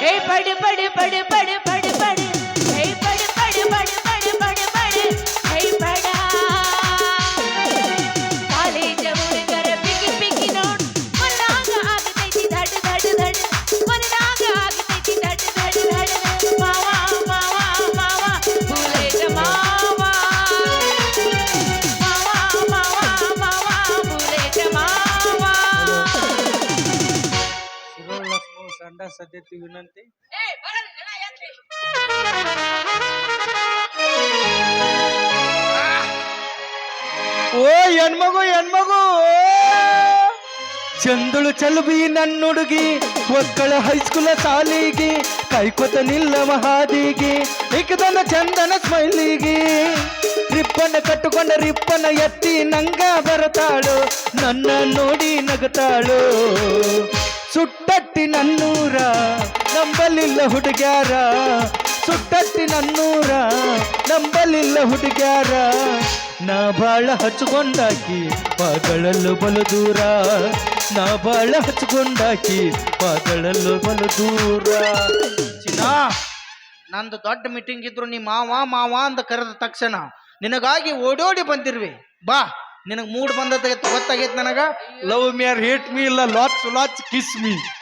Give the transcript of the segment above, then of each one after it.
ಪಡಿ ಪಡಿ ಪಡಿ ಪಡಿ ಪಡಿ ಸಂಡ ಸದ್ಯತಿ ವಿನಂತಿ ಓ ಹೆಣ್ಮಗು ಹೆಣ್ಮಗು ಚಂದುಳು ಚಲುಬಿ ನನ್ನ ಹುಡುಗಿ ಒಕ್ಕಳ ಹೈಸ್ಕೂಲ ಸಾಲಿಗೆ ಕೈಕೊತ ನಿಲ್ಲವ ಹಾದಿಗೆ ಇಕ್ಕದನ ಚಂದನ ಸ್ಮೈಲಿಗೆ ರಿಪ್ಪನ ಕಟ್ಟುಕೊಂಡ ರಿಪ್ಪನ ಎತ್ತಿ ನಂಗ ಬರತಾಳು ನನ್ನ ನೋಡಿ ನಗತಾಳು ಸುಟ್ಟಟ್ಟಿ ನನ್ನೂರ ನಂಬಲಿಲ್ಲ ಹುಡುಗ್ಯಾರ. ಸುಟ್ಟಟ್ಟಿ ನನ್ನೂರ ನಂಬಲಿಲ್ಲ ಹುಡುಗ್ಯಾರ. ನಾ ಬಾಳ ಹಚ್ಕೊಂಡಾಕಿ ಪಾಗಳಲ್ಲೂ ಬಲು ದೂರ. ನಾ ಬಾಳ ಹಚ್ಕೊಂಡಾಕಿ ಪಾಗಳಲ್ಲೂ ಬಲು ದೂರ. ನಂದು ದೊಡ್ಡ ಮೀಟಿಂಗ್ ಇದ್ರು ನೀ ಮಾವ ಮಾವ ಅಂತ ಕರೆದ ತಕ್ಷಣ ನಿನಗಾಗಿ ಓಡೋಡಿ ಬಂದಿರ್ವಿ. ಬಾ, ನಿನಗೆ ಮೂಡ್ ಬಂದೈತೆ ಗೊತ್ತಾಗೈತೆ ನನಗ. Love me or hate me ಇಲ್ಲ ಲಾಚ್ ಲಾಚ್ ಕಿಸ್ ಮೀ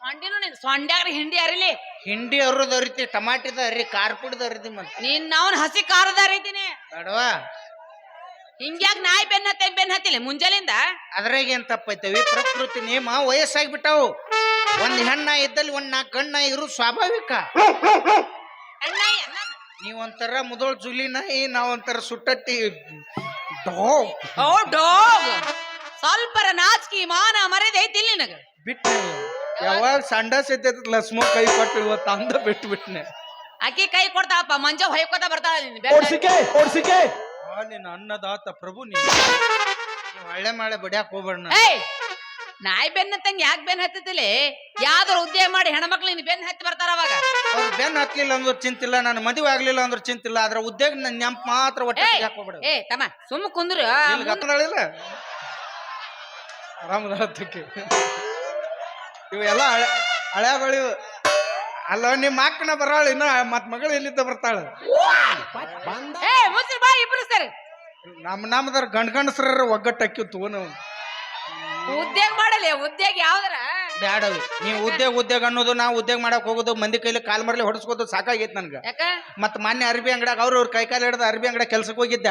ಸೊಂಡಿನು ನೀನ್ ಸೊಂಡ್ಯಾಗ್ರ ಹಿಂಡಿ ಅರಿಲಿ ಹಿಂಡಿ ಅವರು ಅರಿತಿ ಟಮಾಟಿದ ಅರಿ ಕಾರ್ಪುಡದ ಅರಿತಿ ಮತ್ತೆ. ನೀನ್ ನಾವು ಹಸಿ ಕಾರದ ಅರಿತೀನಿ. ಬಡವಾ? ಹಿಂಗ್ಯಾಕ್ ನಾಯಿ ಬೆನ್ನ ಹತ್ತೆ ಬೆನ್ನ ಹತ್ತಿಲ್ಲ ಮುಂಜಾಲಿಂದ? ಅದ್ರಾಗ ಏನ್ ತಪ್ಪೈತವಿ? ಪ್ರಕೃತಿ ನಿಯಮ ವಯಸ್ಸಾಗಿ ಬಿಟ್ಟಾವು ಒಂದ್ ಹೆಣ್ಣ ಇದ್ದಲ್ಲಿ ಒಂದ್ ನಾಲ್ಕು ಗಣ್ಣ ಇರು ಸ್ವಾಭಾವಿಕ. ಅಣ್ಣಾಯಿ ಅಣ್ಣ. ನೀವ್ ಒಂಥರ ಮುದೋಳ್ ಜುಲಿ ನಾಯಿ ನಾವೊಂಥರ ಸುಟ್ಟಟ್ಟಿ ಡೋ ಓ ಡೋಗ್ ಸ್ವಲ್ಪರ ನಾಚಿಕೆ ಮಾನ ಮರೆದೈತಿ ಐತಿ ಇಲ್ಲಿ ನಿನಗ ಬಿಟ್ಟು ಯಾವಾಗ ಸಂಡ ಎದ್ದೈತಿ ಲಸ್ಮೋ ಕೈ ಕೊಟ್ಟು ಇವತ್ತು ಅಂದ ಬಿಟ್ಟು ಬಿಟ್ನೆ ಆಕಿ ಕೈ ಕೊಡ್ತಾಳಪ್ಪ ಮಂಜ ಹೊಯ್ಕೋತ ಬರ್ತಾಳ ನೀ ಬೆನ್ನ ಓಡ್ಸಿಕೆ ಓಡ್ಸಿಕೆ. ಆ ನಿನ್ನ ಅನ್ನದಾತ ಪ್ರಭು ನೀ ಒಳ್ಳೆ ಮಾಳೆ ಬಡಿಯಾಕ ಹೋಗ್ಬೇಡ ಏಯ್ ನಾಯಿ ಬೆನ್ನ ತಂಗ ಯಾಕೆ ಬೆನ್ನ ಹತ್ತಿತಿಲ್ಲ ಯಾವ್ದಾರು ಉದ್ಯೋಗ ಮಾಡಿ ಹೆಣ್ಮಕ್ಳು ನಿನ್ ಬೆನ್ನ ಹತ್ತಿ ಬರ್ತಾರ ಅವಾಗ? ಅವ್ರು ಬೆನ್ ಹತ್ಲಿಲ್ಲ ಅಂದ್ರೆ ಚಿಂತಿಲ್ಲ ನಾನು ಮದುವೆ ಆಗ್ಲಿಲ್ಲ ಅಂದ್ರೆ ಚಿಂತಿಲ್ಲ ಆದ್ರೆ ಉದ್ಯೋಗ ನನ್ನ ನೆಂಪ್ ಮಾತ್ರ ಒಟ್ಟೆ ಏಯ್ ಹಾಕೋಬೇಡ ಏ ತಮ್ಮ ಸುಮ್ಮ ಕುಂದ್ರು. ಇಲ್ಲಿ ಗಪ್ಪದಾಳಿಲ್ಲ ಆರಾಮದಕ್ಕೆ ಇವೆಲ್ಲ ಹಳೆ ಬಳಿ ಅಲ್ಲ ನಿಮ್ಮ ಅಕ್ಕನ ಬರೋಳು ಇನ್ನ ಮತ್ ಮಗಳು ಎಲ್ಲಿದ್ದ ಬರ್ತಾಳ? ಏ ಮುಸ್ರಿ ಬಾ ಇಬ್ರು ಸರ್. ನಮ್ಮ ನಮ್ಮದ್ರ ಗಂಡ್ ಗಂಡಸ್ರ ಒಗ್ಗಟ್ಟು ಅಕ್ಕಿ ತಗೋನು ಉದ್ಯೋಗ ಮಾಡಲಿ ಉದ್ಯೋಗ ಯಾವ್ದಾರ? ಬ್ಯಾಡವಿ. ನೀವು ಉದ್ಯೋಗ ಉದ್ಯೋಗ ಅನ್ನೋದು ನಾವು ಉದ್ಯೋಗ ಮಾಡಕ್ ಹೋಗೋದು ಮಂದಿ ಕೈಲಿ ಕಾಲ್ ಮರ್ಲಿ ಹೊಡಿಸ್ಕೋದು ಸಾಕಾಗೈತೆ ನನ್ಗೆ. ಯಾಕ? ಮತ್ ಮೊನ್ನೆ ಅರ್ಬಿ ಅಂಗಡಿಯಾಗ ಅವ್ರು ಅವ್ರ ಕೈ ಕಾಲು ಹಿಡ್ದು ಅರ್ಬಿ ಅಂಗಡಿ ಕೆಲ್ಸಕ್ಕೆ ಹೋಗಿದ್ದ.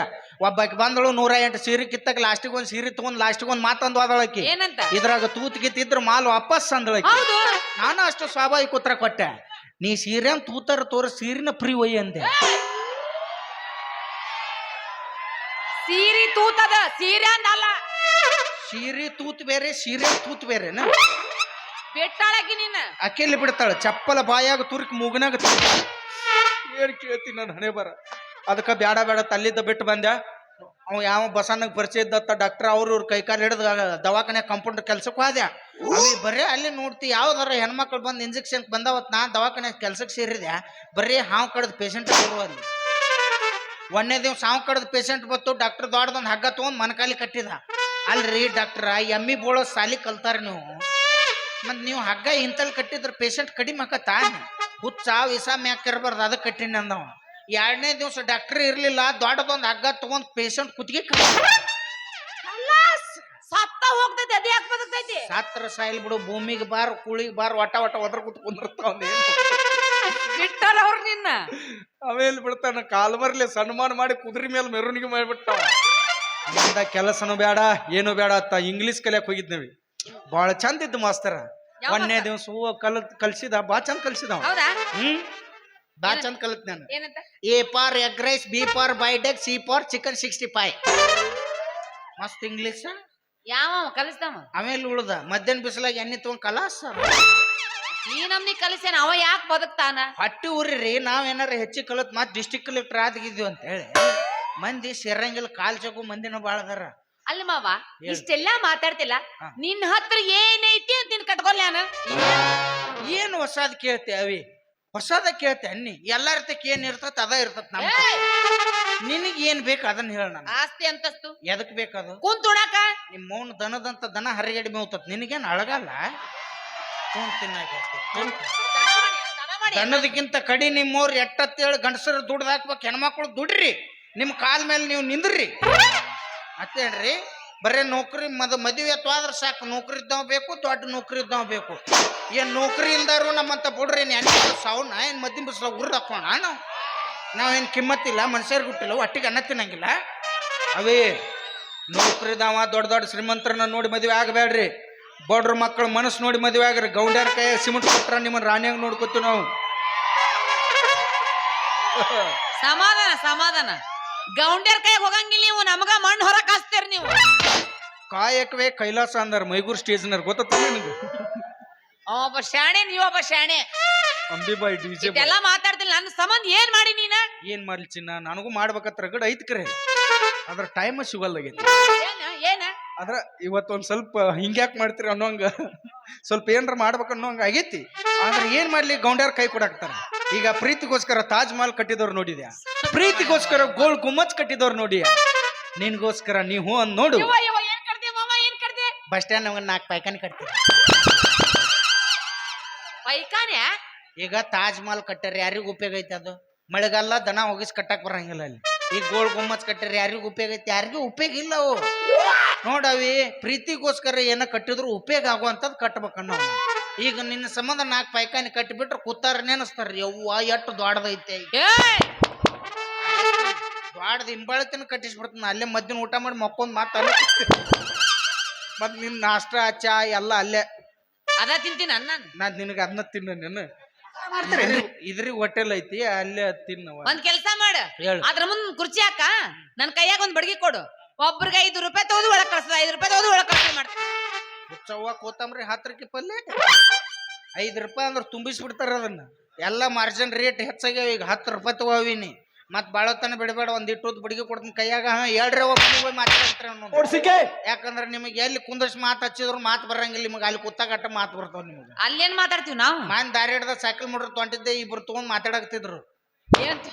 ಒಬ್ಬಾಕಿ ಬಂದಳು ನೂರ ಎಂಟು ಸೀರೆ ಕಿತ್ತಕ್ ಲಾಸ್ಟಿಗೆ ಒಂದು ಸೀರೆ ತಗೊಂಡ್ ಲಾಸ್ಟಿಗೆ ಒಂದು ಮಾತಂದು ಆದಳಕಿ ಏನಂತ? ಇದ್ರಾಗ ತೂತ್ ಕಿತ್ತಿದ್ರು ಮಾಲ್ ವಾಪಸ್ ಅಂದಳಕಿ ಹೌದು. ನಾನು ಅಷ್ಟು ಸ್ವಾಭಾವಿಕ ಉತ್ತರ ಕೊಟ್ಟೆ. ನೀ ಸೀರೆ ತೂತರ ತೋರ ಸೀರಿನ ಫ್ರೀ ಒಯ್ ಅಂದೆ. ಸೀರೆ ತೂತದ ಸೀರೆ ಅಂದಲ್ಲ. ಸೀರೆ ತೂತ್ ಬೇರೆ ಸೀರೆ ತೂತ್ ಬೇರೆನ? ಬೆಟ್ಟಾಳಕಿ ನೀನ್? ಬಿಡ್ತಾಳೆ. ಚಪ್ಪಲ ಬಾಯಾಗ ತುರ್ಕ್ ಮೂಗನಾಗ ಏನ್ ಕೇಳ್ತೀನಿ ನನ್ನ ಹಣೆ ಬರ? ಅದಕ್ಕೆ ಬ್ಯಾಡ ಬೇಡ ತಲ್ಲಿದ್ದ ಬಿಟ್ಟು ಬಂದೆ. ಅವ ಯಾವ ಬಸಣ್ಣಗೆ ಪರಿಚಯ ಇದ್ದತ್ತ ಡಾಕ್ಟರ್ ಅವ್ರು ಇವ್ರ ಕೈ ಕಾಲು ಹಿಡಿದು ದವಾಖಾನೆ ಕಂಪೌಂಡರ್ ಕೆಲ್ಸಕ್ಕೆ ಹೋದೆ ಅವಿ ಬರೀ ಅಲ್ಲಿ ನೋಡ್ತಿ, ಯಾವ್ದಾರ ಹೆಣ್ಮಕ್ಳು ಬಂದು ಇಂಜೆಕ್ಷನ್ ಬಂದಾವತ್ ನಾ ದವಾಖಾನೆ ಕೆಲ್ಸಕ್ಕೆ ಸೇರಿದೆ. ಬರೀ ಹಾವು ಕಡದ ಪೇಷಂಟ್ ಬರುವ ಒಂದೇ ದಿವ್ಸ ಹಾವು ಕಡದ ಪೇಷಂಟ್ ಬತ್ತು ಡಾಕ್ಟರ್ ದೊಡ್ಡದೊಂದು ಹಗ್ಗ ತೊಗೊಂಡು ಮನಕಾಲಿ ಕಟ್ಟಿದ. ಅಲ್ರಿ ಡಾಕ್ಟ್ರ ಎಮ್ಮಿ ಬೋಳೋ ಸಾಲಿ ಕಲ್ತಾರ ನೀವು. ಮತ್ ನೀವು ಹಗ್ಗ ಇಂತಲ್ಲಿ ಕಟ್ಟಿದ್ರ ಪೇಷಂಟ್ ಕಡಿಮೆ ಆಕತ್ತ ಹುಚ್ಚ ವಿಸ ಮ್ಯಾಕಿರ್ಬಾರ್ದು ಇರಬಾರ್ದು ಅದಕ್ಕೆ ಕಟ್ಟಿನ ಅಂದವ. ಎರಡನೇ ದಿವಸ ಡಾಕ್ಟರ್ ಇರ್ಲಿಲ್ಲ ದೊಡ್ಡದೊಂದು ಹಗ್ಗ ತಗೊಂಡ್ ಪೇಷಂಟ್ ಕುತ್ತಿಗೆ ಸತ್ತ ಹೋಗ್ತೈತಿ ಅದೇ ಯಾಕೆ ಬದುಕ್ತೈತಿ? ಸಾತ್ರ ಸಾಯಿಲ್ ಬಿಡು ಭೂಮಿಗೆ ಬಾರ್ ಕುಳಿಗೆ ಬಾರ್ ಒಟ ಒಟ ಒದ್ರ ಕೂತ್ ಕುಂದಿರ್ತಾವ ಬಿಟ್ಟಾರ ಅವ್ರು ನಿನ್ನ? ಬಿಡ್ತಾನ? ಕಾಲ್ಮರ್ಲಿ ಸನ್ಮಾನ ಮಾಡಿ ಕುದುರೆ ಮೇಲೆ ಮೆರವಣಿಗೆ ಮಾಡಿಬಿಟ್ಟ ಕೆಲಸನೂ ಕೆಲಸನು ಬೇಡ ಏನು ಬೇಡ ಅತ್ತ ಇಂಗ್ಲೀಷ್ ಕಲಿಯಕ್ ಹೋಗಿದ್ನವಿ. ಭಾಳ ಚಂದ ಇದ್ದ ಮಾಸ್ತರ. ಒಂದನೇ? ದಿವಸ ಹೂವ ಕಲ್ ಕಲ್ಸಿದ ಬಾ ಚಂದ ಕಲ್ಸಿದವ ಹೌದಾ? ಹ್ಮ್? ಬಾ ಚಂದ ಕಲಿತ್ ನಾನು. ಏನಂತ? A for egg rice B for ಬೈಡೆಕ್ C for chicken sixty five. ಮಸ್ತ್ ಇಂಗ್ಲಿಷ್ ಯಾವ ಕಲಿಸ್ತಾವ ಆಮೇಲೆ ಉಳ್ದ. ಮಧ್ಯಾಹ್ನ ಬಿಸಿಲಾಗ ಎಣ್ಣೆ ತಗೊಂಡ್ ಕಲಾಸ ಈ ನಮ್ನಿ ಕಲಿಸ್ಯಾನ ಅವ ಯಾಕೆ ಬದುಕ್ತಾನ? ಹಟ್ಟಿ ಉರ್ರಿ ನಾವ್ ಏನಾರ ಹೆಚ್ಚಿ ಕಲತ್ ಮತ್ ಡಿಸ್ಟಿಕ್ ಕಲೆಕ್ಟರ್ ಆಗಿದ್ವಿ ಅಂತ ಹೇಳಿ. ಮಂದಿ ಸೇರಂಗಿಲ್ಲ ಕಾಲ್ ಚಕು ಮಂದಿನ ಬಾಳ ಅದಾರ ಅಲ್ಲಿ ಮಾವ ಇಷ್ಟೆಲ್ಲ ಇಷ್ಟೆಲ್ಲಾ ಮಾತಾಡ್ತಿಲ್ಲ ಹಾ. ನಿನ್ನ ಹತ್ರ ಏನೈತಿ ಅಂತ ನಿನ್ ಕಟ್ಕೊಲ್ಲ ನಾನು ಏನ್ ಹೊಸಾದ್ ಕೇಳ್ತೆ ಅವಿ? ಹೊಸದ ಕೇಳ್ತೆ ಅನ್ನಿ. ಎಲ್ಲಾರ್ತಕ್ ಏನ್ ಇರ್ತತ್ ಅದ ಇರ್ತತ್ ನಮ್ ನಿನಗ್ ಏನ್ ಬೇಕು ಅದನ್ನ ಹೇಳ ನಾನು ಆಸ್ತಿ ಅಂತಸ್ತು. ಎದಕ್ ಬೇಕದು? ಕುಂತ್ ಉಣಾಕ ನಿಮ್ಮ ಮೌನ ದನದಂತ ದನ ಹರಿಗಡಿ ಮೇವ್ತತ್. ನಿನಗೇನ್ ಅಳಗಲ್ಲ? ತೊಗೊಂಡ್ ತಿನ್ನಾಕ ದನ ಮಾಡಿ, ದನ ಮಾಡಿ. ದಣ್ಣದಕ್ಕಿಂತ ಕಡಿ ನಿಮ್ಮವ್ರು ಎಟ್ಟತ್ತೇಳು ಗಂಡಸರು ದುಡ್ದು ಹಾಕ್ಬೇಕು ಹೆಣ್ಮಕ್ಳು ದುಡ್ರಿ. ನಿಮ್ಮ ಕಾಲ್ ಮೇಲೆ ನೀವು ನಿಂದ್ರಿ. ಮತ್ತೇನ್ರಿ ಬರೇ ನೌಕರಿ ಮದ ಮದುವೆ ಆದ್ರೆ ಸಾಕು ನೌಕರಿ ಇದ್ದವ್ ಬೇಕು, ದೊಡ್ಡ ನೌಕರಿ ಇದ್ದವ್ ಬೇಕು. ಏನ್ ನೌಕರಿ ಇಲ್ದಾರು ನಮ್ಮಂತ ಬಿಡ್ರಿ ನೆನೆ ಸಾವನ್ನ ಏನ್ ಮದ್ದಿನ ಬಿಸಿಲ ಉರ್ದು ಹಾಕೋಣ ನಾವು? ನಾವೇನು ಕಿಮ್ಮತ್ತಿಲ್ಲ ಮನುಷ್ಯರಿಗೆ ಹುಟ್ಟಿಲ್ಲ ಒಟ್ಟಿಗೆ ಅನ್ನ ತಿನ್ನಂಗಿಲ್ಲ. ಅವೇ ನೌಕರಿದಾವ ದೊಡ್ಡ ದೊಡ್ಡ ಶ್ರೀಮಂತರನ್ನ ನೋಡಿ ಮದುವೆ ಆಗಬೇಡ್ರಿ ಬಡ್ರ ಮಕ್ಕಳು ಮನಸ್ಸು ನೋಡಿ ಮದುವೆ ಆಗ್ರಿ. ಗೌಂಡ್ಯಾರ ಕೈ ಸಿಮೆಂಟ್ ಕೊಟ್ರ ನಿಮ್ಮನ್ನ ರಾಣಿಯಾಗ ನೋಡ್ಕೊತೀವಿ ನಾವು. ಸಮಾಧಾನ ಸಮಾಧಾನ. ಗೌಂಡ್ಯರ್ ಕೈ ಹೋಗಂಗಿಲ್ಲ ನೀವು ನಮಗ ಮಣ್ಣು ಹೊರ ಹಾಸ್ತೀರಿ ನೀವು. ಕಾಯಕವೇ ಕೈಲಾಸ ಅಂದಾರ ಮೈಗೂರ್ ಸ್ಟೇಜ್ನರ್ ಗೊತ್ತ ನಿನಗೆ ಆ ಒಬ್ಬ ಶಾಣೆ ನೀವೊಬ್ಬ ಶಾಣೆ. ಅಂಬಿಬಾಯಿ ಡಿಜೆ ಎಲ್ಲ ಇದೆಲ್ಲ ಮಾತಾಡ್ತಿಲ್ಲ ನನ್ನ ಸಂಬಂಧ ಏನ್ ಮಾಡಿ ನೀನ? ಏನ್ ಮಾಡ್ಲಿ ಚಿನ್ನ? ನನಗೂ ಮಾಡ್ಬೇಕತ್ರ ರಗಡ್ ಐತ್ ಕರೆ. ಅದ್ರ ಟೈಮ್ ಸಿಗಲ್ಲಾಗೈತಿ ಏನ ಏನ? ಅದ್ರ ಇವತ್ತೊಂದು ಸ್ವಲ್ಪ ಹಿಂಗ್ಯಾಕ್ ಮಾಡ್ತೀರಿ ಅನ್ನೋಂಗ ಸ್ವಲ್ಪ ಏನಾರ ಮಾಡ್ಬೇಕು ಅನ್ನೋಂಗ ಆಗೈತಿ. ಆದ್ರೆ ಏನ್ ಮಾಡ್ಲಿ ಗೌಂಡ್ಯಾರ ಕೈ ಕೊಡಾಕ್ತಾರ ಈಗ ಪ್ರೀತಿಗೋಸ್ಕರ ತಾಜ್ ಮಹಲ್ ಕಟ್ಟಿದವ್ರು ನೋಡಿದ್ಯಾ? ಪ್ರೀತಿಗೋಸ್ಕರ ಗೋಲ್ ಗುಮ್ಮಚ್ ಕಟ್ಟಿದವ್ರು ನೋಡಿ ನಿನ್ಗೋಸ್ಕರ ನೀ ಹೂ ಅಂದ್ ನೋಡು. ಬಸ್ ಸ್ಟ್ಯಾಂಡ್ ನಮ್ಗೆ ನಾಲ್ಕು ಪೈಕಾನಿ ಕಟ್ತೀವಿ ಪೈಕಾನೆ ಈಗ ತಾಜ್ ಮಹಲ್ ಕಟ್ಟಾರ ಯಾರಿಗೂ ಉಪಯೋಗ ಐತೆ ಅದು? ಮಳೆಗಾಲ ದನ ಹೋಗಿಸ್ ಕಟ್ಟಕ್ ಬರಂಗಿಲ್ಲ ಅಲ್ಲಿ. ಈಗ ಗೋಳ್ ಗುಮ್ಮಚ್ ಕಟ್ಟಿರ ಯಾರಿಗೂ ಉಪಯೋಗ ಐತಿ? ಯಾರಿಗೂ ಉಪಯೋಗ ಇಲ್ಲ ಅವು. ನೋಡವಿ ಪ್ರೀತಿಗೋಸ್ಕರ ಏನ ಕಟ್ಟಿದ್ರು ಉಪಯೋಗ ಆಗುವಂಥದ್ದು ಕಟ್ಬೇಕಣ್ಣ ಈಗ ನಿನ್ನ ಸಂಬಂಧ ನಾಲ್ಕು ಪೈಕಾನಿ ಕಟ್ಟಿಬಿಟ್ರೆ ಕೂತಾರ ನೆನಸ್ತಾರ. ಯವ್ವ ಎಷ್ಟು ದೊಡ್ಡದೈತೆ ದೊಡ್ಡದ ಹಿಂಬಾಳತಿನ ಕಟ್ಟಿಸ್ಬಿಡ್ತಾನ. ಅಲ್ಲೇ ಮಧ್ಯಾಹ್ನ ಊಟ ಮಾಡಿ ಮಕ್ಕೊಂದು ಮಾತಾಡ ಮತ್ತೆ ಮತ್ ನಿನ್ ನಾಷ್ಟ ಚಾ ಎಲ್ಲ ಅಲ್ಲೇ. ಅದ ತಿಂತೀನಿ ಅನ್ನ. ನಾನು ನಿನಗೆ ಅದನ್ನ ತಿನ್ನ ನೀನು. ಇದ್ರಿ ಹೋಟೆಲ್ ಐತಿ ಅಲ್ಲೇ ತಿನ್ನವ ಒಂದ್ ಕೆಲ್ಸ ಮಾಡು. ಹೇಳು. ಅದ್ರ ಮುಂದ್ ಕುರ್ಚಿ ಹಾಕ. ನನ್ ಕೈಯಾಗ ಒಂದ್ ಬಡ್ಗಿ ಕೊಡು. ಒಬ್ರಿಗೆ ಐದು ರೂಪಾಯಿ ತಗೋದು ಒಳಗ್ ಕಳ್ಸದ ಐದು ರೂಪಾಯಿ ತಗೋದು ಒಳಗ್ ಕಳ್ಸ ಮಾಡ್ತೀನಿ. ಹುಚ್ಚವ್ವ ಕೋತಂಬ್ರಿ ಹತ್ತರಕ್ಕೆ ಪಲ್ಲೆ. ಐದು ರೂಪಾಯಿ ಅಂದ್ರೆ ತುಂಬಿಸ್ಬಿಡ್ತಾರ ಅದನ್ನ. ಎಲ್ಲ ಮಾರ್ಜಿನ್ ರೇಟ್ ಹೆಚ್ಚಾಗ್ಯಾವ ಈಗ ಹತ್ತು ರೂಪಾಯಿ ತಗೋವಿನಿ ಮತ್ ಬಾಳತನ ಬಿಡಬೇಡ ಒಂದಿಟ್ಟು ಇಟ್ಟು ಬಡಿಗೆ ಕೊಡ್ತೀನಿ ಕೈಯಾಗ. ಹಾ ಹೇಳ್ರಿ ಅವ ಹೋಗಿ ಮಾತಾಡ್ತಾರೆ ಓಡ್ಸಿಕೆ! ಯಾಕಂದ್ರೆ ನಿಮಗೆ ಎಲ್ಲಿ ಕುಂದರ್ಸಿ ಮಾತು ಹಚ್ಚಿದ್ರು ಮಾತು ಬರಂಗಿಲ್ಲ ನಿಮಗೆ ಅಲ್ಲಿ ಕುತ್ತಾಗಟ್ಟ ಮಾತು ಬರ್ತಾವ ನಿಮಗೆ. ಅಲ್ಲೇನ್ ಮಾತಾಡ್ತೀವಿ ನಾವು? ಮಾನ್ ದಾರಿ ಹಿಡ್ದ ಸೈಕಲ್ ಮುಡ್ರ ತೊಂಟಿದ್ದೆ ಇಬ್ರು ತಗೊಂಡ್ ಮಾತಾಡಕ್ತಿದ್ರು ಏನ್ ಮಾ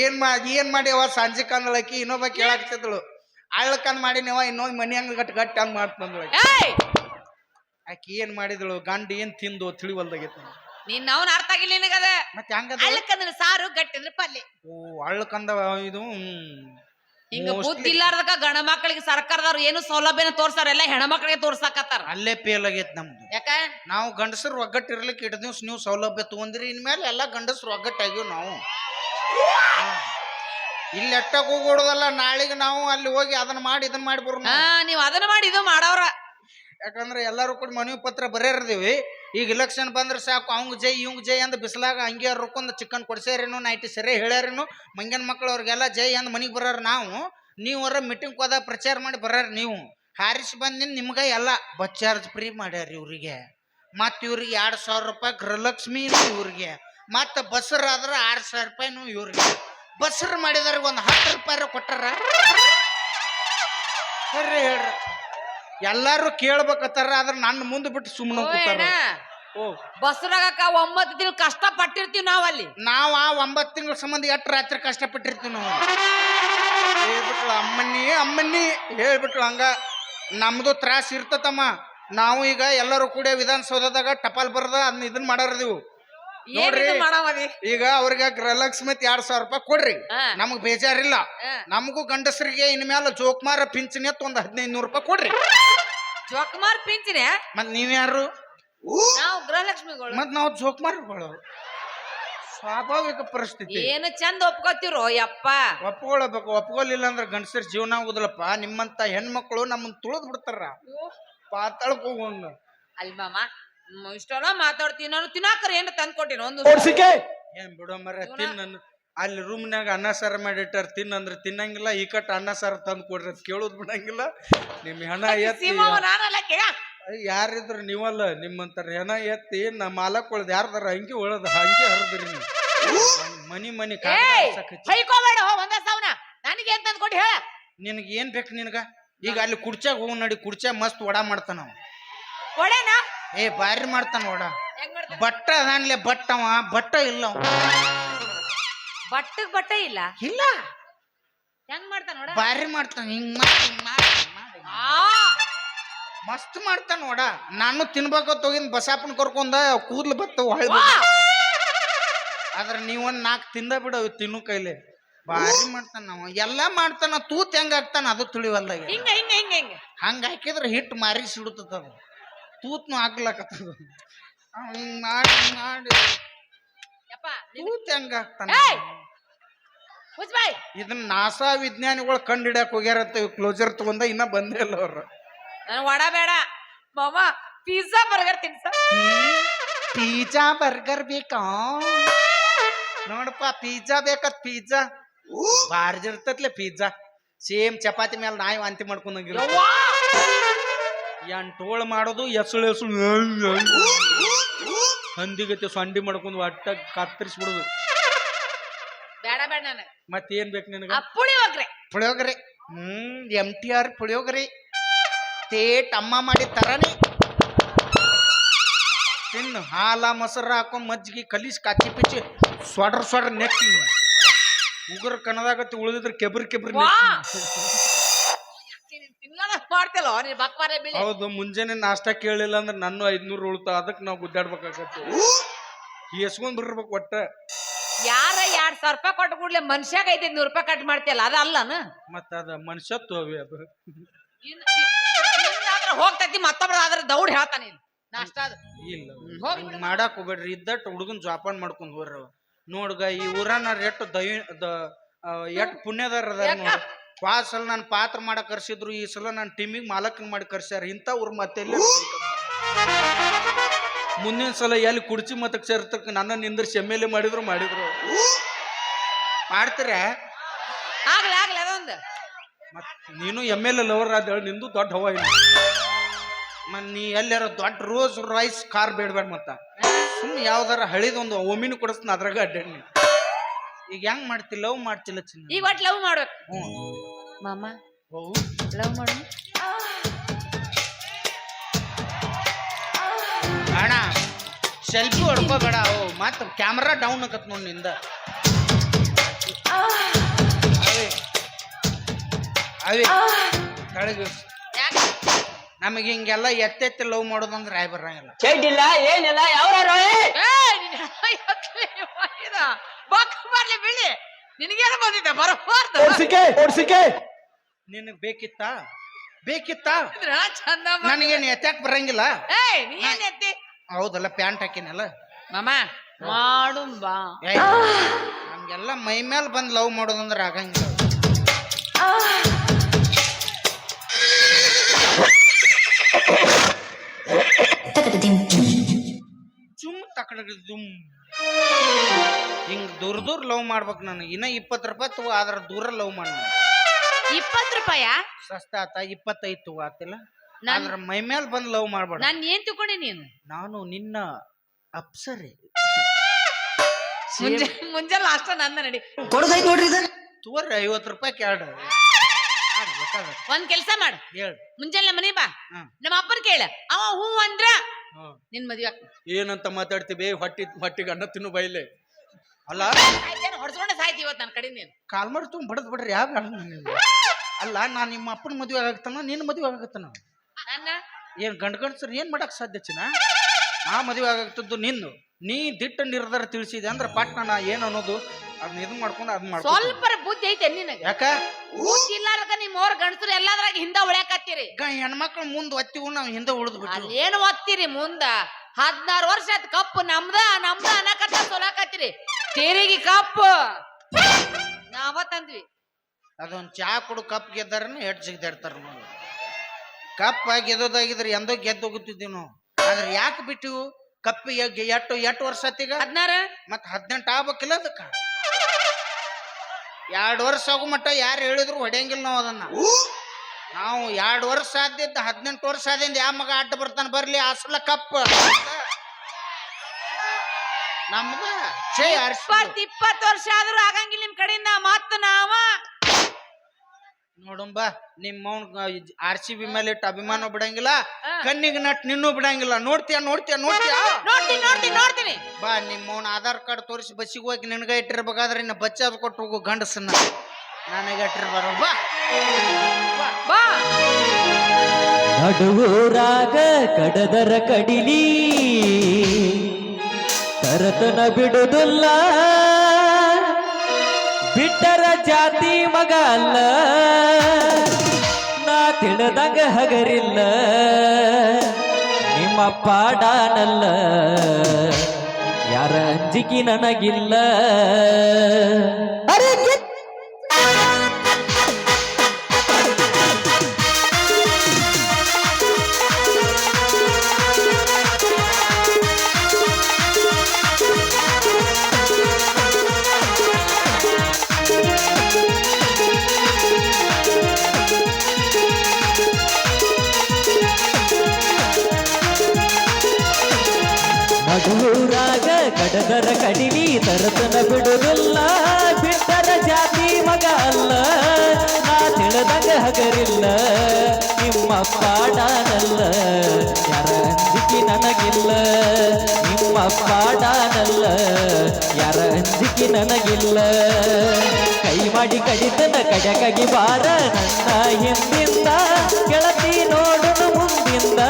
ಏನ್ ಮಾಡಿ ಏನ್ ಮಾಡ್ಯವ? ಸಂಜೆ ಕಂದಳಕಿ ಇನ್ನೊಬ್ಬ ಕೇಳಾಕತ್ತಿದ್ಳು. ಅಳ್ಳಕಂದ್ ಮಾಡಿನವ ಇನ್ನೊಂದು ಮನಿ ಹಂಗ ಗಟ್ ಗಟ್ಟಿ ಹಂಗ್ ಮಾಡ್ತಂದ್ಳು ಏಯ್! ಆಕಿ ಏನ್ ಮಾಡಿದಳು? ಗಂಡ ಏನ್ ತಿಂದು ತಿಳಿವಲ್ದಾಗೈತಿ. ನೀನ್ ಅವನ ಅರ್ಥ ಆಗಿಲ್ಲ ನಿನಗದ. ಮತ್ತೆ ಹಂಗದ ಅಲ್ಲಕ್ಕಂದ್ರ ಸಾರು ಗಟ್ಟಿ ಅಂದ್ರೆ ಪಲ್ಯ. ಓ ಅಳ್ಳಕಂದ ಇದು ಹಿಂಗ ಬುದ್ಧಿ ಇಲ್ಲಾರ್ದಕ್ಕ ಗಂಡ ಮಕ್ಕಳಿಗೆ ಸರ್ಕಾರದವ್ರು ಏನು ಸೌಲಭ್ಯನ ತೋರ್ಸಾರ ಎಲ್ಲ ಹೆಣ್ಮಕ್ಳಿಗೆ ತೋರ್ಸಾಕತ್ತಾರ. ಅಲ್ಲೇ ಫೇಲ್ ಆಗೈತೆ ನಮ್ದು. ಯಾಕ? ನಾವು ಗಂಡಸರು ಒಗ್ಗಟ್ಟು ಇರ್ಲಿಕ್ಕೆ ಇಟ್ಟು ದಿವ್ಸ ನೀವು ಸೌಲಭ್ಯ ತಗೊಂಡ್ರಿ ಇನ್ಮೇಲೆ ಎಲ್ಲ ಗಂಡಸರು ಒಗ್ಗಟ್ಟಾಗಿವ್ ನಾವು. ಇಲ್ಲಿ ಎಟ್ಟಕ್ ಹೋಗೋದಲ್ಲ ನಾಳೆಗೆ ನಾವು ಅಲ್ಲಿ ಹೋಗಿ ಅದನ್ನ ಮಾಡಿ ಇದನ್ನ ಮಾಡಿ ಬರೋಣ. ಹಾ ನೀವ್ ಅದನ್ನ ಮಾಡಿ ಇದು ಮಾಡವ್ರ. ಯಾಕಂದ್ರೆ ಎಲ್ಲರೂ ಕೂಡ ಮನವಿ ಪತ್ರ ಬರೆಯರ್ದೀವಿ. ಈಗ ಇಲೆಕ್ಷನ್ ಬಂದ್ರೆ ಸಾಕು, ಅವಂಗ ಜೈ, ಇವಂಗ್ ಜೈ ಅಂದ್ ಬಿಸಿಲಾಗ ಹಂಗೆ ರುಕೊಂಡ್ ಚಿಕನ್ ಕೊಡ್ಸ್ಯಾರೇನು ನೈಟಿ ಸರಿ ಹೇಳ್ಯಾರೇನು ಮಂಗನ್ ಮಕ್ಳು ಅವ್ರಿಗೆಲ್ಲ ಜೈ ಅಂದ್ ಮನಿಗೆ ಬರೋರು ನಾವು. ನೀವರ ಮೀಟಿಂಗ್ ಹೋದಾಗ ಪ್ರಚಾರ ಮಾಡಿ ಬರೋರು ನೀವು. ಹಾರಿಸಿ ಬಂದಿನ ನಿಮ್ಗೆ ಎಲ್ಲ ಬಸ್ ಫ್ರೀ ಮಾಡ್ಯಾರ ಇವ್ರಿಗೆ. ಮತ್ತು ಇವ್ರಿಗೆ ಎರಡು ಸಾವಿರ ರೂಪಾಯಿ ಗೃಹಲಕ್ಷ್ಮಿ ಇವ್ರಿಗೆ. ಮತ್ತು ಬಸ್ಸರ್ ಆದ್ರೆ ಆರು ಸಾವಿರ ನೀವು ಇವ್ರಿಗೆ. ಬಸ್ಸರ್ ಮಾಡಿದಾರ ಒಂದು ಹತ್ತು ರೂಪಾಯಿ ಕೊಟ್ಟಾರ? ಸರಿ ಹೇಳ್ರಿ. ಎಲ್ಲಾರು ಕೇಳ್ಬೇಕತ್ತಾರ ಆದ್ರೆ ನನ್ನ ಮುಂದೆ ಬಿಟ್ಟು ಸುಮ್ಮನೆ ಕೂತಾರ ಓ. ಬಸ್ರಾಗಕ್ಕ ಒಂಬತ್ತು ದಿನ ಕಷ್ಟ ಪಟ್ಟಿರ್ತೀವಿ ನಾವ್ ಅಲ್ಲಿ ನಾವು ಆ ಒಂಬತ್ತು ತಿಂಗಳ ಸಂಬಂಧ ಎಷ್ಟು ರಾತ್ರಿ ಕಷ್ಟ ಪಟ್ಟಿರ್ತೀವಿ ನಾವು? ಹೇಳ್ಬಿಟ್ಲು ಅಮ್ಮನ್ನಿ ಅಮ್ಮನ್ನಿ ಹೇಳ್ಬಿಟ್ಲು ಹಂಗ. ನಮ್ದು ತ್ರಾಸ ಇರ್ತತಮ್ಮ. ನಾವು ಈಗ ಎಲ್ಲರೂ ಕೂಡ ವಿಧಾನಸೌಧದಾಗ ಟಪಾಲ್ ಬರದ ಅದನ್ನ ಇದನ್ನ ಮಾಡಾರದಿವು. ನೋಡ್ರಿ. ಈಗ ಅವ್ರಿಗೆ ಗೃಹಲಕ್ಷ್ಮಿ ಎರಡ್ ಸಾವಿರ ರೂಪಾಯಿ ಕೊಡ್ರಿ. ನಮಗ್ ಬೇಜಾರಿಲ್ಲ. ನಮಗೂ ಗಂಡಸರಿಗೆ ಇನ್ಮೇಲೆ ಜೋಕ್ಮಾರ ಪಿಂಚಣಿ ಅಂತ ಒಂದ್ ಹದಿನೈದು ನೂರು ರೂಪಾಯಿ ಕೊಡ್ರಿ. ಜೋಕ್ಮಾರ ಪಿಂಚಣಿ? ಮತ್ ನೀವ್ಯಾರು? ನಾವು ಗೃಹಲಕ್ಷ್ಮಿಗಳು. ಮತ್ ನಾವು ಜೋಕ್ಮಾರ್ಗಳು ಸ್ವಾಭಾವಿಕ ಪರಿಸ್ಥಿತಿ. ಏನು ಚಂದ ಒಪ್ಕೋತಿರೋ ಯಪ್ಪ. ಒಪ್ಕೊಳ್ಬೇಕು. ಒಪ್ಕೊಲಿಲ್ಲ ಅಂದ್ರೆ ಗಂಡಸರ ಜೀವನ ಆಗುದಿಲ್ಲಪ್ಪ. ನಿಮ್ಮಂತ ಹೆಣ್ಮಕ್ಳು ನಮ್ಮನ್ನ ತುಳಿದ್ ಬಿಡ್ತಾರ. ಪಾತಾಳಕ್ ಅಲ್ಮಾಮ ಇಷ್ಟೆಲ್ಲ ಮಾತಾಡ್ತೀನಿ. ನಾನು ತಿನ್ನಾಕರ ಏನು ತಂದ್ ಕೊಟ್ಟಿನ ಒಂದು ಓಡ್ಸಿಕೆ ಏನ್ ಬಿಡೋ ಮರ ತಿನ್ನ ಅಲ್ಲಿ ರೂಮ್ನಾಗ ಅನ್ನ ಸಾರ ಮಾಡಿಟ್ಟಾರ ತಿನ್ನಂದ್ರೆ ತಿನ್ನಂಗಿಲ್ಲ ಈ ಕಟ್ ಅನ್ನ ಸಾರ ತಂದು ಕೊಡ್ರಿ ಕೇಳುದ್ ಕೇಳೋದ್ ಬಿಡಂಗಿಲ್ಲ. ನಿಮ್ ಹೆಣ ಎತ್ತಿ ಸೀಮವ್ವ ನಾನಲ್ಲ ಕೇಳ ಯಾರಿದ್ರು ನೀವಲ್ಲ ನಿಮ್ಮಂತಾರ ಹೆಣ ಎತ್ತಿ ನಮ್ಮ ಮಾಲಕ್ ಉಳ್ದ ಯಾರ್ದಾರ ಹಂಗೆ ಉಳದ ಹಂಗೆ ಹರಿದ್ರಿ ನೀವು. ಮನಿ ಮನಿ ಒಂದ ಸಾವನ. ನನಗೆ ಏನ್ ತಂದ್ಕೊಡಿ ಕೊಟ್ಟು ಹೇಳ. ನಿನಗೆ ಏನ್ ಬೇಕು ನಿನಗ? ಈಗ ಅಲ್ಲಿ ಕುರ್ಚಾಗ ಹೋಗ್ ನಡಿ ಕುರ್ಚಾ ಮಸ್ತ್ ಒಡಾ ಮಾಡ್ತಾನ ಅವ ಕೊಡೇನ ಏ ಬಾರಿ ಮಾಡ್ತಾನ ನೋಡ. ಬಟ್ಟ ಅದಾನ್ಲೆ ಬಟ್ಟವ ಬಟ್ಟ ಇಲ್ಲ ಬಟ್ಟ ಬಟ್ಟ ಇಲ್ಲ? ಇಲ್ಲ. ಹೆಂಗ್ ಮಾಡ್ತಾನ ನೋಡ? ಬಾರಿ ಮಾಡ್ತಾನ ಹಿಂಗ್ ಮಾಡಿ ಹಿಂಗ್ ಮಾಡಿ ಹಿಂಗ್ ಮಾಡಿ. ಆ! ಮಸ್ತ್ ಮಾಡ್ತಾನ ನೋಡ. ನಾನು ತಿನ್ಬೇಕಂತ ಹೋಗಿನ್ ಬಸಾಪನ್ ಕರ್ಕೊಂಡ ಕೂದ್ಲು ಬತ್ತ ಹೊಳ್ ಆದ್ರ ನೀವೊಂದ್ ನಾಲ್ಕು ತಿಂದ ಬಿಡ ತಿನ್ನು ಕೈಲಿ. ಬಾರಿ ಮಾಡ್ತಾನ ನಾವು ಎಲ್ಲಾ ಮಾಡ್ತಾನ ತೂತ್ ಹೆಂಗ ಹಾಕ್ತಾನ ಅದು ತುಳಿವಲ್ದಾಗ. ಹಿಂಗ ಹಿಂಗ ಹಿಂಗ ಹಿಂಗ. ಹಂಗ ಹಾಕಿದ್ರ ಹಿಟ್ಟು ಮಾರಿ ಸಿಡುತ್ತದ ಅದು. ತೂತ್ನು ಹಾಕ್ಲಕತ್ತದ. ಹಿಂಗ್ ಮಾಡಿ ಹಿಂಗ್ ಮಾಡಿ. ಯಪ್ಪ ತೂತ್ ಹೆಂಗ ಆಗ್ತಾನ ಏಯ್! ಹುಚ್ಬಾಯ್ ಇದನ್ನ ನಾಸಾ ವಿಜ್ಞಾನಿಗಳು ಕಂಡು ಹಿಡ್ಯಾಕ ಹೋಗ್ಯಾರಂತ ಕ್ಲೋಸರ್ ತಗೊಂಡ ಇನ್ನ ಬಂದೇ ಇಲ್ಲ ಅವ್ರು. ನನ್ ವಡ ಬೇಡ. ಮಾಮ ಪಿಜ್ಜಾ ಬರ್ಗರ್ ತಿನ್ಸ. ಪಿಜ್ಜಾ ಬರ್ಗರ್ ಬೇಕಾ? ನೋಡಪ್ಪ ಪಿಜ್ಜಾ ಬೇಕತ್ ಪಿಜ್ಜಾ ಬಾರ್ಜ್ ಇರ್ತತ್ಲೆ ಪಿಜ್ಜಾ ಸೇಮ್ ಚಪಾತಿ ಮೇಲೆ ನಾಯಿ ವಾಂತಿ ಮಾಡ್ಕೊಂಡಂಗಿಲ್ಲ. ಯವ್ವಾ! ಎಂಟೋಳು ಮಾಡೋದು ಎಸಳು ಎಸಳು. ಹಂದಿಗತ್ತೆ ಸೊಂಡಿ ಮಾಡ್ಕೊಂಡು ಒಟ್ಟ ಕತ್ತರಿಸ್ಬಿಡುದು. ಬೇಡ ಬೇಡ ನನಗೆ ಮತ್ತೇನ್ ಬೇಕು ನಿನಗೆ? ಅಪ್ಪುಳಿ ಹೋಗ್ರೆ ಪುಳಿಯೋಗರೆ. ಹ್ಮ್ ಎಂ ಟಿ ಆರ್ ಪುಳಿಯೋಗರೆ. ತೇಟ್ ಅಮ್ಮ ಮಾಡಿ ತರನೇ. ತಿನ್ನು ಹಾಲ ಮೊಸರು ಹಾಕೊಂಡು ಮಜ್ಜಿಗೆ ಕಲಿಸಿ ಕಾಚಿ ಪಿಚ್ಚಿ ಸೊಡ್ರ ಸೊಡ್ರ ನೆಕ್ಕಿ ಉಗುರು ಕಣದಾಗತ್ತೆ ಉಳಿದಿದ್ರೆ ಕೆಬ್ರಿ ಕೆಬ್ರಿ ವಾ! ಮಾಡ್ತಿಲ್ಲ ಬಕ್ವಾರೆ ಬಿಳಿ. ಹೌದು ಮುಂಜಾನೆ ನಾಷ್ಟ ಕೇಳಿಲ್ಲ ಅಂದ್ರೆ ನನ್ನ ಐದ್ನೂರು ಉಳ್ತಾ ಅದಕ್ಕೆ ನಾವು ಗುದ್ದಾಡ್ಬೇಕಾಗತ್ತೆ. ಎಸ್ಕೊಂಡ್ ಬಿಡ್ಬೇಕು ಒಟ್ಟ. ಯಾರ ಎರಡ್ ಸಾವಿರ ರೂಪಾಯಿ ಕೊಟ್ಟು ಕೂಡ್ಲೆ ಮನುಷ್ಯಾಗ ಐದೈದು ನೂರು ರೂಪಾಯಿ ಕಟ್ ಮಾಡ್ತಿಲ್ಲ ಅದ ಅಲ್ಲನ? ಮತ್ತ ಅದ ಮನುಷ್ಯ ತೋವಿ ಅದು. ಹೋಗ್ತೈತಿ ಮತ್ತೊಬ್ರ ಆದ್ರೆ ದೌಡ್ ಹೇಳ್ತಾನೆ ನೀನು ನಾಷ್ಟ ಅದು. ಇಲ್ಲ. ಹಿಂಗ್ ಮಾಡಾಕ್ ಹೋಗ್ಬೇಡ್ರಿ ಇದ್ದಟ್ ಹುಡುಗನ್ ಜೋಪಾನ ಮಾಡ್ಕೊಂಡ್ ಅವ. ನೋಡ್ಗ ಈ ಊರನ್ನ ಎಟ್ಟು ದೈ ದ ಎಟ್ ಪುಣ್ಯದಾರ ಅದಾರ ಯಾಕ? ನೋಡು ಸಲ ನಾನು ಪಾತ್ರ ಮಾಡಕ್ ಕರ್ಸಿದ್ರು ಈ ಸಲ ನಾನು ಟೀಮಿಗೆ ಮಾಲಕನ್ ಮಾಡಿ ಕರ್ಸ್ಯಾರ. ಇಂಥ ಮತ್ತೆಲ್ಲ ಮತ್ತೆ ಎಲ್ಲಿ ಮುಂದಿನ ಸಲ ಎಲ್ಲಿ ಕುಡ್ಚಿ ಮತಕ್ಕೆ ಸೇರ್ತಕ್ಕ ನನ್ನ ನಿಂದ್ರಿಸಿ ಎಂ ಎಲ್ ಎ ಮಾಡಿದ್ರು ಮಾಡಿದ್ರು. ಮಾಡ್ತಾರೆ? ಆಗ್ಲಿ ಆಗ್ಲಿ ಅದೊಂದು. ಮತ್ ನೀನು ಎಂ ಎಲ್ ಎ ಲವರ್ ಆದ ನಿಂದು ದೊಡ್ಡ ಹವ ಇಲ್ಲ ಮತ್ ನೀ ಎಲ್ಲಾರ ದೊಡ್ಡ ರೋಸ್ ರೈಸ್ ಕಾರ್ ಬೇಡ್ಬೇಡ ಮತ್ತ. ಸುಮ್ಮನೆ ಯಾವ್ದಾರ ಹಳಿದೊಂದು ಒಮಿನಿ ಕೊಡಿಸ್ತಾನ ಅದ್ರಾಗ ಅಡ್ಡಾಡಿ ಈಗ ಹೆಂಗ್ ಮಾಡ್ತಿ? ಲವ್ ಮಾಡ್ತಿಲ್ಲ ಚಿನ್ನ. ಈಗ ಲವ್ ಮಾಡ್ಬೇಕು. ಹ್ಞೂ ಮಾಮ? ಲವ್ ಮಾಡು ಅಣ್ಣ ಸೆಲ್ಫಿ ಹೊಡ್ಕೋಬೇಡ. ಓ ಮತ್ತೆ ಕ್ಯಾಮ್ರಾ ಡೌನ್ ಆಗತ್ ನೋಡಿ ನಿಂದ. ಅವೇ ಅವೇ ಕೆಳಗೆ. ಯಾಕೆ ನಮಗೆ ಹಿಂಗೆಲ್ಲ ಎತ್ತೆತ್ತಿ ಲವ್ ಮಾಡೋದಂದ್ರೆ ರಾಯ್ ಬರಂಗಿಲ್ಲ. ಏನಿಲ್ಲ ಬಾಕ್ ನಿನ್ ಯಾಕೆ ಇದ? ಬಕ್ ಬರ್ಲಿ ಬಿಳಿ ನಿನಗೇನು ಬಂದಿದೆ? ಬರಬಾರ್ದು. ಓಡ್ಸಿಕೆ ಓಡ್ಸಿಕೆ. ನಿನಗ್ ಬೇಕಿತ್ತಾ? ಬೇಕಿತ್ತಾ? ಇದ್ರ ಚಂದ ಮಾಡ್- ನನಗೇನು ಎತ್ತಾಕ್ ಬರಂಗಿಲ್ಲ? ಏಯ್ ನೀ ಏನ್ ಎತ್ತಿ? ಹೌದಲ್ಲ ಪ್ಯಾಂಟ್ ಹಾಕಿನಲ್ಲ? ಮಾಮ ಮಾಡು ಬಾ ಏಯ್, ಹಂಗೆಲ್ಲ ಮೈ ಮೇಲೆ ಬಂದು ಲವ್ ಮಾಡೋದಂದ್ರೆ ಆಗಂಗಿಲ್ಲ. ಚುಮ್ ತಕಡ ದುಮ್. ಹಿಂಗ್ ದೂರ ದೂರ ಲವ್ ಮಾಡ್ಬೇಕು ನಾನು. ಇನ್ನ ಇಪ್ಪತ್ತು ರೂಪಾಯಿ ತಗೋ ಆದ್ರ ದೂರ ಲವ್ ಮಾಡ ಇಪ್ಪತ್ತು ರೂಪಾಯ? ಸಸ್ತ ಆತ ಇಪ್ಪತ್ತೈದು ತಗೋತಿಲ್ಲ ನನ್ ಮೈ ಮೇಲೆ ಬಂದು ಲವ್ ಮಾಡ್ಬೇಡ. ನಾನ್ ಏನ್ ತಿಳ್ಕೊಂಡೆ ನೀನು? ನಾನು ನಿನ್ನ ಅಪ್ಸರೆ. ಮುಂಜೆ ಮುಂಜಾನೆ ಲಾಸ್ಟ್ ನಂದ ನಡಿ. ಕೊಡದೈತ್ ನೋಡ್ರಿ ಇದು ತೋರ್ರಿ ಐವತ್ತು ರೂಪಾಯಿ ಕ್ಯಾಡ್ ಒಂದ್ ಕೆಲ್ಸ ಮಾಡು. ಹೇಳು. ಮುಂಜಾನೆ ಮನೆ ಬಾ. ಹ್ಮ್. ನಮ್ಮ ಅಪ್ಪನ ಕೇಳ. ಅವ ಹೂ ಅಂದ್ರ ನಿನ್ ಮದ್ವೆ. ಏನಂತ ಮಾತಾಡ್ತೀವಿ ಹೊಟ್ಟಿ ಹೊಟ್ಟಿಗೆ ಅನ್ನ ತಿನ್ನು ಬೈಲೆ. ಅಲ್ಲ? ಹೊಡ್ಸ್ಕೊಂಡೆ ಸಾಯ್ತಿ ಇವತ್ತು ನನ್ನ ಕಡೆ ನೀನು? ಕಾಲ್ ಮಾಡಿ ತುಂಬ ಬಡದ್ ಬಿಡ್ರಿ ಯಾವ ಅಲ್ಲ ನಾ ನಿಮ್ಮ ಅಪ್ಪನ ಮದುವೆ ಆಗತ್ತಾನ ನಿನ್ನ ಮದುವೆ ಆಗತ್ತಾನ? ನನ್ನ ಏನ್ ಗಂಡ ಗಂಡಸರು ಏನ್ ಮಾಡಕ್ ಸಾಧ್ಯ ಚಿನ್ನ? ನಾ ಮದುವೆ ಆಗತ್ತದ್ದು ನಿಂದು. ನೀ ದಿಟ್ಟ ನಿರ್ಧಾರ ತಿಳಿಸಿದೆ ಅಂದ್ರೆ ಪಟ್ನ ನಾ ಏನ್ ಅನ್ನೋದು ಅದನ್ನ ಇದು ಮಾಡ್ಕೊಂಡು ಅದ್ ಮಾಡ್ಕೊಂಡು ಸ್ವಲ್ಪ ಬುದ್ಧಿ ಐತೆ ನಿನಗೆ. ಯಾಕ? ಬುದ್ಧಿ ಇಲ್ಲಾರ್ದ ನಿಮ್ಮ ಅವ್ರ ಗಂಡಸರು ಎಲ್ಲಾದ್ರಾಗ ಹಿಂದ ಉಳ್ಯಾಕತ್ತೀರಿ. ಈಗ ಹೆಣ್ಮಕ್ಳು ಮುಂದೆ ಒತ್ತಿವು ನಾವು ಹಿಂದೆ ಉಳಿದು ಬಿಟ್ಟು ಅಲ್ಲೇನು ಓದ್ತೀರಿ ಮುಂದ? ಹದಿನಾರು ವರ್ಷ ಆಯ್ತು ಕಪ್ಪು ನಮ್ದ ನಮ್ದ ಅನ್ನಕತ್ತ ಸೊಲಾಕತ್ತೀರಿ. ತೆರಿಗೆ ಕಪ್ಪು ಅದೊಂದ್ ಚಾ ಕುಡು ಕಪ್ ಗೆದ್ದಾರನ ಎಟ್ ಸಿಗ್ದಾಡ್ತಾರ ನೋಡಿ. ಕಪ್ ಗೆದ್ದೋದಾಗಿದ್ರೆ ಎಂದೋ ಗೆದ್ದು ಹೋಗುತ್ತಿದ್ದೀವಿ ನಾವು. ಆದ್ರೆ ಯಾಕೆ ಬಿಟ್ಟಿವು ಕಪ್ ಎಟ್ಟು ಎಟ್ಟು ವರ್ಷ ಆತೀಗ ಹದಿನಾರ? ಮತ್ತೆ ಹದಿನೆಂಟು ಆಗ್ಬೇಕಿಲ್ಲ ಅದಕ್ಕ? ಎರಡು ವರ್ಷ ಆಗು ಮಟ್ಟ ಯಾರು ಹೇಳಿದ್ರು ಹೊಡೆಯಂಗಿಲ್ಲ ನಾವು ಅದನ್ನ. ನಾವು ಎರಡು ವರ್ಷ ಆದಿದ್ದ ಹದಿನೆಂಟು ವರ್ಷ ಆದಿಂದ ಯಾವ ಮಗ ಅಡ್ಡ ಬರ್ತಾನೆ ಬರ್ಲಿ ಅಸಲ ಕಪ್ಪ ನಮ್ದ ಇಪ್ಪತ್ ಇಪ್ಪತ್ತು ವರ್ಷ ಆದ್ರೂ ಆಗಂಗಿಲ್ಲ ನಿಮ್ ಕಡೆಯಿಂದ ಮತ್ತ ನಾವ ನೋಡುಂಬ ನಿಮ್ಮ ಆರ್ ಸಿ ಬಿ ಮೇಲೆ ಇಟ್ಟು ಅಭಿಮಾನ ಬಿಡಂಗಿಲ್ಲ. ಕಣ್ಣಿಗೆ ನಟ್ ನಿನ್ನೂ ಬಿಡಂಗಿಲ್ಲ. ನೋಡ್ತೀಯ ನೋಡ್ತೀಯ ನೋಡ್ತೀಯ? ನೋಡ್ತೀನಿ ನೋಡ್ತೀನಿ ನೋಡ್ತೀನಿ ಬಾ ನಿಮ್ಮ ಆಧಾರ್ ಕಾರ್ಡ್ ತೋರಿಸಿ ಬಸ್ಸಿಗೆ ಹೋಗಿ ನಿನಗೆ ಇಟ್ಟಿರ್ಬೇಕಾದ್ರೆ ಇನ್ನ ಬಚ್ಚಾದ ಕೊಟ್ಟು ಹೋಗು ಗಂಡಸನ್ನ. ನನಗೆ ಇಟ್ಟಿರ್ಬಾರ ಬಾ. ಬಾ. ನಡುವೂರಾಗ ಕಡದರ ಕಡಿಲಿ ತರತನ ಬಿಡುದಿಲ್ಲ. ಬಿಟ್ಟರ ಜಾತಿ ಮಗ ಅಲ್ಲ. ನಾ ತಿಳಿದಂಗ ಹಗರಿಲ್ಲ. ನಿಮ್ಮ ಪಾಡಾನಲ್ಲ ಯಾರ ಅಂಜಿಕೆ ನನಗಿಲ್ಲ. ಕಡದರ ಕಡಿಲಿ ತರತನ ಬಿಡುದಿಲ್ಲ ಬಿಟ್ಟರ ಜಾತಿ ಮಗ ಅಲ್ಲ. ನಾ ತಿಳಿದಂಗ ಹಗರಿಲ್ಲ. ನಿಮ್ಮ ಪಾಡಾನಲ್ಲ ಯಾರ ಅಂಜಿಕೆ ನನಗಿಲ್ಲ. ನಿಮ್ಮ ಪಾಡಾನಲ್ಲ ಯಾರ ಅಂಜಿಕೆ ನನಗಿಲ್ಲ. ಕೈ ಮಾಡಿ ಕಡಿತನ ಕಡಕಗಿ ಬಾರ. ನನ್ನ ಹಿಂದಿಂದ ಗೆಳತಿ ನೋಡನು ಮುಂದಿಂದ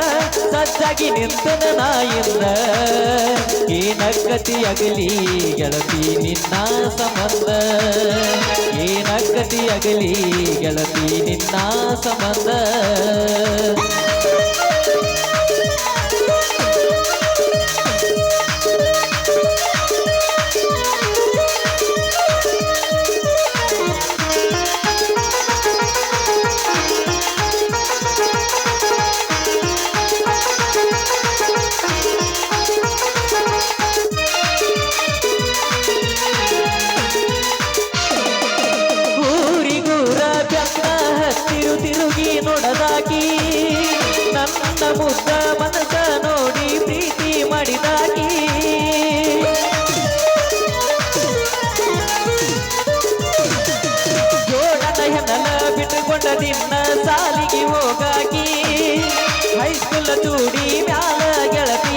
ಸಜ್ಜಾಗಿ ನಿಂತನ ನಾಯಿಂದ ಏನಕ್ಕತಿ ಅಗಲಿ ಗೆಳತಿ ನಿನ್ನ ಸಂಬಂಧ. ಏನಕ್ಕತಿ ಅಗಲಿ ಗೆಳತಿ ನಿನ್ನ ಸಂಬಂಧ. ಸಾಲಿಗೆ ಹೋಗಾಕಿ ಹೈಸ್ಕೂಲ್ ಚೂಡಿ ಮ್ಯಾಲ ಗೆಳತಿ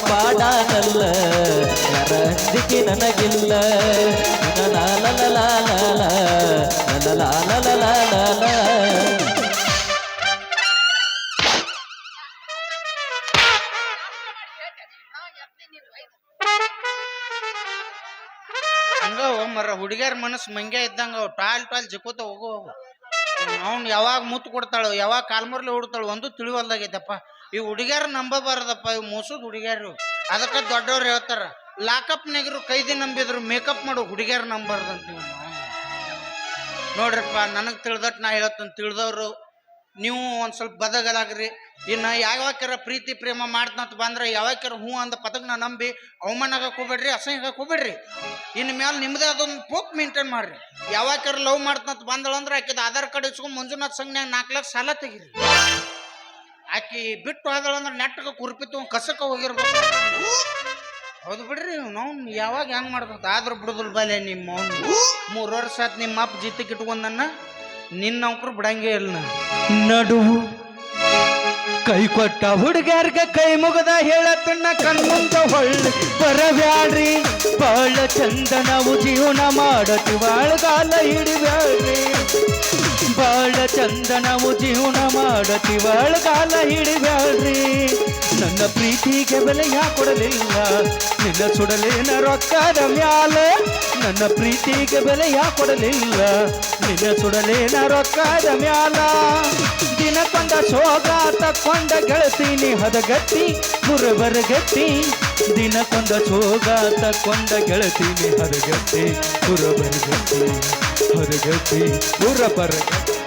ಪಾಡಾನಲ್ಲ ಯಾರ ನನಗಿಲ್ಲ. ಲಾಲ ಲಾಲ ಲಾಲ ಹುಡುಗಿಯರ ಮನಸ್ಸು ಮಂಗ್ಯ ಇದ್ದಂಗ ಟಾಯ್ಲ್ ಟಾಯ್ಲ್ ಟಾಲ್ ಜಿಕೋತ ಹೋಗೋ ಅವನು ಯಾವಾಗ ಮುತ್ತು ಕೊಡ್ತಾಳೋ, ಯಾವಾಗ ಕಾಲ್ಮರ್ಲಿ ಹುಡ್ತಾಳು ಒಂದು ತಿಳಿವಲ್ದಾಗೈತಪ್ಪ. ಈ ಹುಡುಗ್ಯಾರ ನಂಬಬಾರದಪ್ಪ, ಇವ್ ಮೋಸದ ಹುಡುಗ್ಯಾರು. ಅದಕ್ಕೆ ದೊಡ್ಡವ್ರು ಹೇಳ್ತಾರ ಲಾಕಪ್ ನೆಗರು ಕೈದಿ ನಂಬಿದ್ರು, ಮೇಕಪ್ ಮಾಡೋ ಹುಡುಗ್ಯಾರ ನಂಬಾರ್ದಂತೀವಿ ನೋಡ್ರಿಪ್ಪ, ನನಗೆ ತಿಳ್ದಟ್ ನಾ ಹೇಳ್ತೀನಿ ತಿಳಿದವರು, ನೀವು ಒಂದು ಸ್ವಲ್ಪ ಬದಗಲಾಗ್ರಿ. ಇನ್ನು ಯಾವಾಕ್ಯಾರ ಪ್ರೀತಿ ಪ್ರೇಮ ಮಾಡ್ತಂತ ಬಂದ್ರೆ ಯಾವಾಕ್ಯಾರ ಹ್ಞೂ ಅಂದ ಪದಕನ ನಂಬಿ ಅವಮಾನ ಹೋಗ್ಬೇಡ್ರಿ ಅಸಹ್ಯ ಆಗಕ್ಕೆ ಹೋಗ್ಬೇಡ್ರಿ. ಇನ್ನು ಮೇಲೆ ನಿಮ್ಮದೇ ಅದೊಂದು ಪೋಕ್ ಮೇಂಟೈನ್ ಮಾಡ್ರಿ. ಯಾವಾಕ್ಯಾರ ಲವ್ ಮಾಡ್ತಂತ ಬಂದಳಂದ್ರೆ, ಆಕಿದ ಆಧಾರ್ ಕಾರ್ಡ್ ಇಸ್ಕೊಂಡು ಮಂಜುನಾಥ್ ಸಂಘನ್ಯಾಗ ನಾಲ್ಕು ಲಕ್ಷ ಸಾಲ ತೆಗೀರಿ. ಆಕಿ ಬಿಟ್ಟು ಹೋದಳು ಅಂದ್ರೆ ನೆಟ್ಟಗ ಕುರ್ಪಿತ್ತು ಕಸಕ ಹೋಗಿರ್ಬೇಕು. ಹೌದು ಬಿಡ್ರಿ ನಾವು ಯಾವಾಗ ಹೆಂಗ್ ಮಾಡ್ಬೇಕು ಆದ್ರೂ ಬಿಡುದಿಲ್ಲ ಬಲೆ ನಿಮ್ಮ ಮೂರು ವರ್ಷ ಆತ್ ನಿಮ್ಮ ಅಪ್ಪ ಜಿತ್ತಕ್ಕೆ ಇಟ್ಕೊಂಡನ್ನ, ನಿನ್ನ ನೌಕರು ಬಿಡಂಗೇ ಇಲ್ಲ. ನಡುವು ಕೈ ಕೊಟ್ಟ ಹುಡುಗ್ಯಾರ್ಗ ಕೈ ಮುಗದ ಹೇಳತನ್ನ ಕಣ್ಮುಂದ ಹೊಳ್ಳಿ ಬರಬ್ಯಾಡ್ರಿ. ಬಾಳ ಚಂದ ನಾವು ಜೀವನ ಮಾಡತಿ, ಬಾಳ್ಗಾಲ ಹಿಡಿಬ್ಯಾಡ್ರಿ. ಬಾಳ ಚಂದ ನಾವು ಜೀವನ ಮಾಡತಿ ಕಾಲ ಹಿಡಿಬ್ಯಾಳ್ರಿ ನನ್ನ ಪ್ರೀತಿಗೆ ಬೆಲೆ ಕೊಡಲಿಲ್ಲ? ನಿನ್ನ ಸುಡಲೇನ ರೊಕ್ಕದ ಮ್ಯಾಲ ನನ್ನ ಪ್ರೀತಿಗೆ ಬೆಲೆ ಕೊಡಲಿಲ್ಲ? ನಿನ್ನ ಸುಡಲೇನ ರೊಕ್ಕದ ಮ್ಯಾಲ ದಿನಕೊಂದ ಶೋಗ ತಕ್ಕೊಂಡ ಗೆಳತೀನಿ ಹದಗತ್ತಿ ಬರಗತ್ತಿ ದಿನಕೊಂದ ಶೋಗ ತಕ್ಕೊಂಡ ಗೆಳತೀನಿ हर गति पूरा पर